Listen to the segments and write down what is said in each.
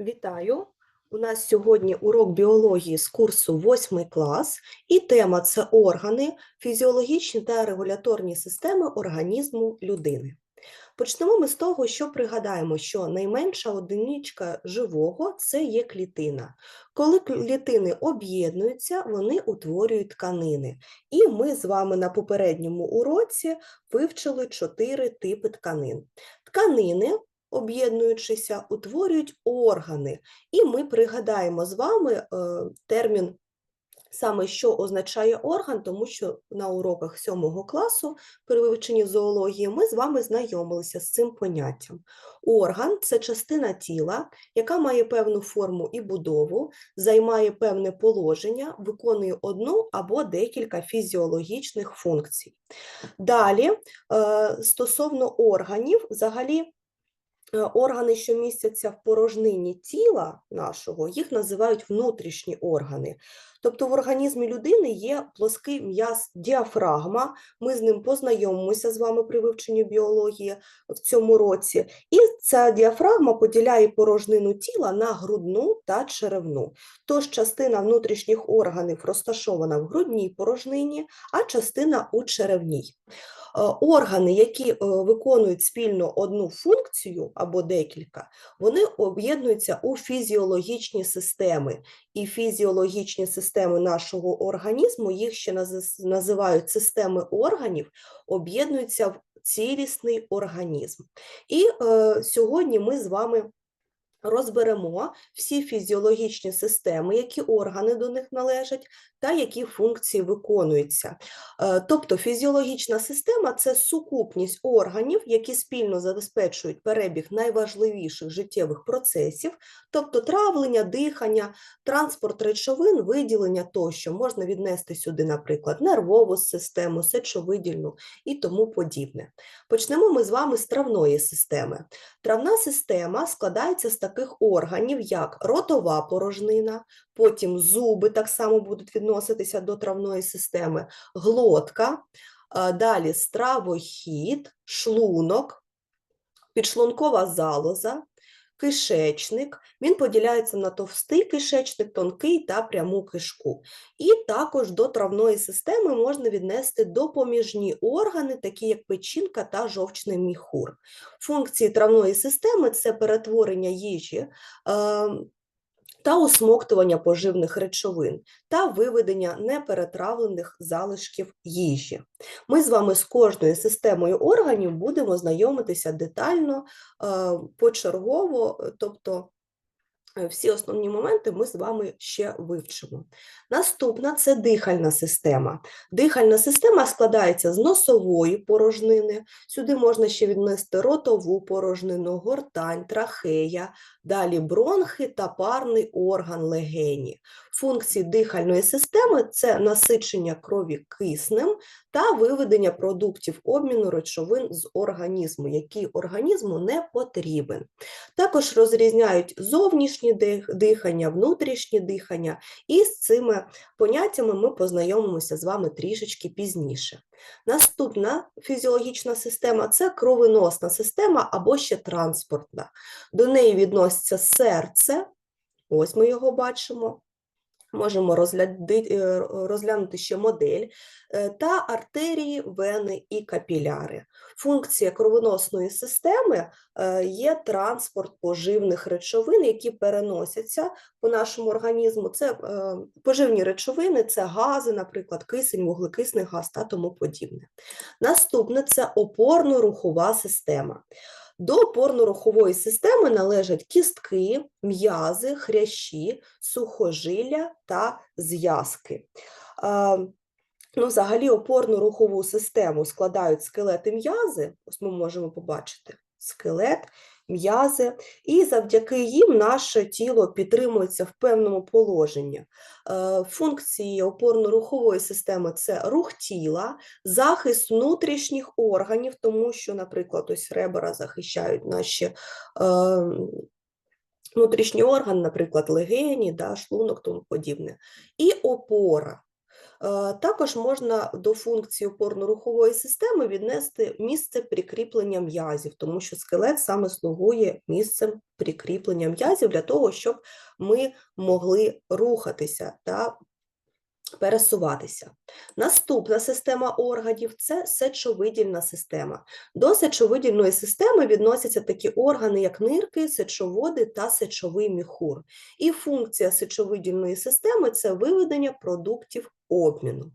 Вітаю! У нас сьогодні урок біології з курсу 8 клас, і тема це органи, фізіологічні та регуляторні системи організму людини. Почнемо ми з того, що пригадаємо, що найменша одиничка живого це є клітина. Коли клітини об'єднуються, вони утворюють тканини. І ми з вами на попередньому уроці вивчили чотири типи тканин. Тканини об'єднуючися, утворюють органи. І ми пригадаємо з вами е, термін, саме що означає орган, тому що на уроках 7 класу при вивченні зоології ми з вами знайомилися з цим поняттям. Орган це частина тіла, яка має певну форму і будову, займає певне положення, виконує одну або декілька фізіологічних функцій. Далі, е, стосовно органів, взагалі. Е, Органи, що містяться в порожнині тіла нашого, їх називають внутрішні органи. Тобто в організмі людини є плоский м'яз діафрагма, ми з ним познайомимося з вами при вивченні біології в цьому році. І ця діафрагма поділяє порожнину тіла на грудну та черевну. Тож частина внутрішніх органів розташована в грудній порожнині, а частина у черевній. Е, Органи, які е, виконують спільно одну функцію або декілька, вони об'єднуються у фізіологічні системи. І фізіологічні системи нашого організму, їх ще називають системи органів, об'єднуються в цілісний організм. І е, сьогодні ми з вами розберемо всі фізіологічні системи, які органи до них належать, та які функції виконуються. Е, Тобто фізіологічна система це сукупність органів, які спільно забезпечують перебіг найважливіших життєвих процесів, тобто травлення, дихання, транспорт речовин, виділення тощо. Можна віднести сюди, наприклад, нервову систему, сечовидільну і тому подібне. Почнемо ми з вами з травної системи. Травна система складається з таких органів, як ротова порожнина, потім зуби так само будуть відноситися до травної системи, глотка, далі стравохід, шлунок, підшлункова залоза, кишечник. Він поділяється на товстий кишечник, тонкий та пряму кишку. І також до травної системи можна віднести допоміжні органи, такі як печінка та жовчний міхур. Функції травної системи це перетворення їжі. Та усмоктування поживних речовин та виведення неперетравлених залишків їжі. Ми з вами з кожною системою органів будемо знайомитися детально, е, почергово, е, тобто всі основні моменти ми з вами ще вивчимо. Наступна це дихальна система. Дихальна система складається з носової порожнини. Сюди можна ще віднести ротову порожнину, гортань, трахея, далі бронхи та парний орган легені. Функції дихальної системи це насичення крові киснем та виведення продуктів обміну речовин з організму, який організму не потрібен. Також розрізняють зовнішнє дихання, внутрішнє дихання, і з цими поняттями ми познайомимося з вами трішечки пізніше. Наступна фізіологічна система це кровоносна система або ще транспортна. До неї відноситься серце, ось ми його бачимо. Можемо е, розглянути ще модель, е, та артерії, вени і капіляри. Функція кровоносної системи е, є транспорт поживних речовин, які переносяться по нашому організму. Це поживні речовини, це гази, наприклад, кисень, вуглекисний газ та тому подібне. Наступне це опорно-рухова система. До опорно-рухової системи належать кістки, м'язи, хрящі, сухожилля та зв'язки. Ну, взагалі, опорно-рухову систему складають скелети м'язи, ось ми можемо побачити скелет, м'язи, і завдяки їм наше тіло підтримується в певному положенні. Е, Функції опорно-рухової системи це рух тіла, захист внутрішніх органів, тому що, наприклад, ось ребра захищають наші е, внутрішні органи, наприклад, легені, да, шлунок, тому подібне. І опора. Також можна до функції опорно-рухової системи віднести місце прикріплення м'язів, тому що скелет саме слугує місцем прикріплення м'язів для того, щоб ми могли рухатися та пересуватися. Наступна система органів це сечовидільна система. До сечовидільної системи відносяться такі органи, як нирки, сечоводи та сечовий міхур. І функція сечовидільної системи це виведення продуктів обміну.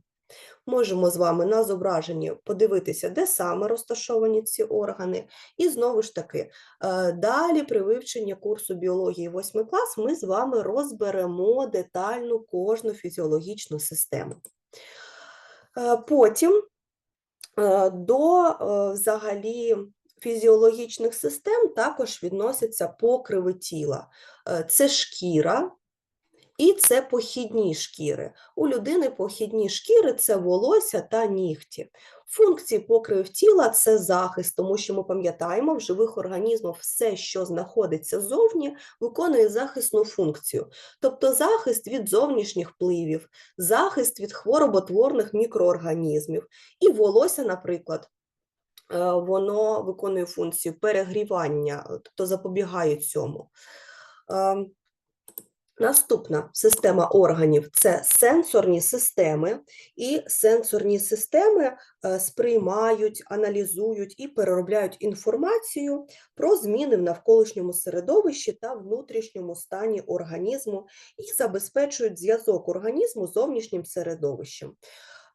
Можемо з вами на зображенні подивитися, де саме розташовані ці органи. І знову ж таки, е, далі при вивченні курсу біології 8 клас ми з вами розберемо детально кожну фізіологічну систему. Е, потім е, до взагалі фізіологічних систем також відносяться покриви тіла. Це шкіра, і це похідні шкіри. У людини похідні шкіри це волосся та нігті. Функції покривів тіла це захист, тому що ми пам'ятаємо, в живих організмах все, що знаходиться ззовні, виконує захисну функцію, тобто захист від зовнішніх впливів, захист від хвороботворних мікроорганізмів. І волосся, наприклад, е, воно виконує функцію перегрівання, тобто запобігає цьому. Наступна система органів це сенсорні системи, і сенсорні системи е, сприймають, аналізують і переробляють інформацію про зміни в навколишньому середовищі та внутрішньому стані організму і забезпечують зв'язок організму з зовнішнім середовищем.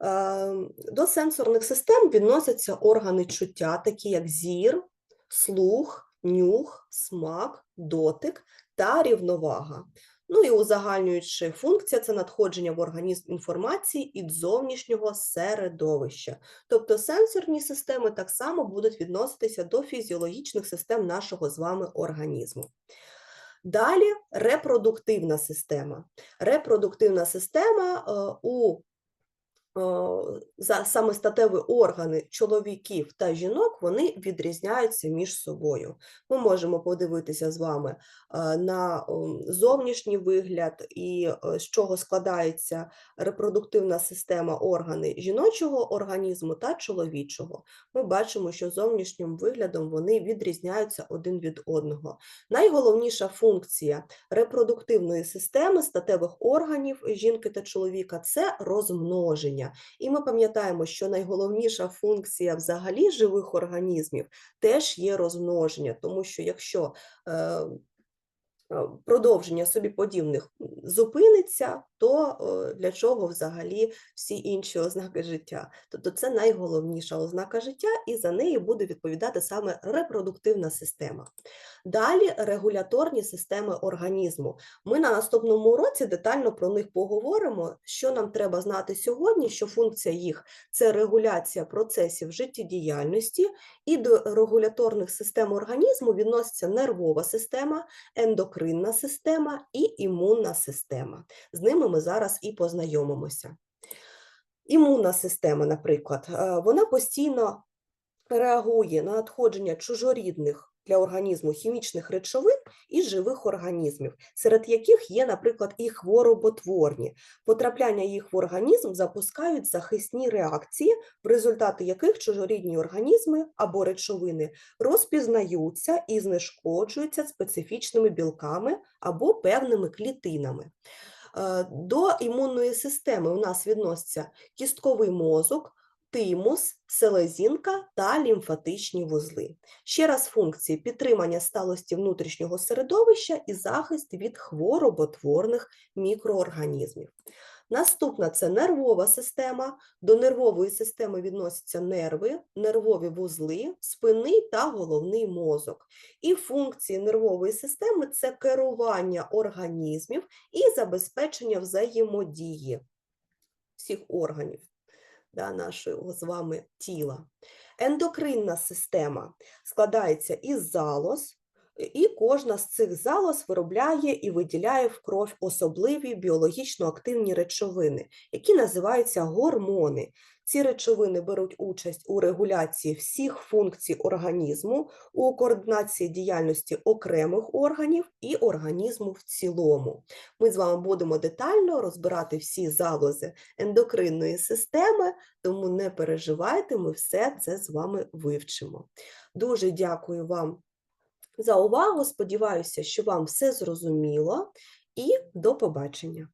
Е, до сенсорних систем відносяться органи чуття, такі як зір, слух, нюх, смак, дотик та рівновага. Ну і узагальнюючи функція це надходження в організм інформації від зовнішнього середовища. Тобто сенсорні системи так само будуть відноситися до фізіологічних систем нашого з вами організму. Далі репродуктивна система. Репродуктивна система е, у за саме статеві органи чоловіків та жінок вони відрізняються між собою. Ми можемо подивитися з вами на зовнішній вигляд і з чого складається репродуктивна система органи жіночого організму та чоловічого. Ми бачимо, що зовнішнім виглядом вони відрізняються один від одного. Найголовніша функція репродуктивної системи статевих органів жінки та чоловіка це розмноження. І ми пам'ятаємо, що найголовніша функція взагалі живих організмів теж є розмноження, тому що якщо е, продовження собі подібних зупиниться, то е, для чого взагалі всі інші ознаки життя? Тобто це найголовніша ознака життя, і за неї буде відповідати саме репродуктивна система. Далі регуляторні системи організму. Ми на наступному уроці детально про них поговоримо. Що нам треба знати сьогодні, що функція їх це регуляція процесів життєдіяльності, і до регуляторних систем організму відноситься нервова система, ендокринна ендокринна система і імунна система. З ними ми зараз і познайомимося. Імунна система, наприклад, е, вона постійно реагує на надходження чужорідних для організму хімічних речовин і живих організмів, серед яких є, наприклад, і хвороботворні. Потрапляння їх в організм запускають захисні реакції, в результаті яких чужорідні організми або речовини розпізнаються і знешкоджуються специфічними білками або певними клітинами. Е, до імунної системи у нас відноситься кістковий мозок, тимус, селезінка та лімфатичні вузли. Ще раз функції підтримання сталості внутрішнього середовища і захист від хвороботворних мікроорганізмів. Наступна це нервова система. До нервової системи відносяться нерви, нервові вузли, спинний та головний мозок. І функції нервової системи це керування організмів і забезпечення взаємодії всіх органів да, нашого з вами тіла. Ендокринна система складається із залоз, і кожна з цих залоз виробляє і виділяє в кров особливі біологічно активні речовини, які називаються гормони. Ці речовини беруть участь у регуляції всіх функцій організму, у координації діяльності окремих органів і організму в цілому. Ми з вами будемо детально розбирати всі залози ендокринної системи, тому не переживайте, ми все це з вами вивчимо. Дуже дякую вам за увагу. Сподіваюся, що вам все зрозуміло, і до побачення.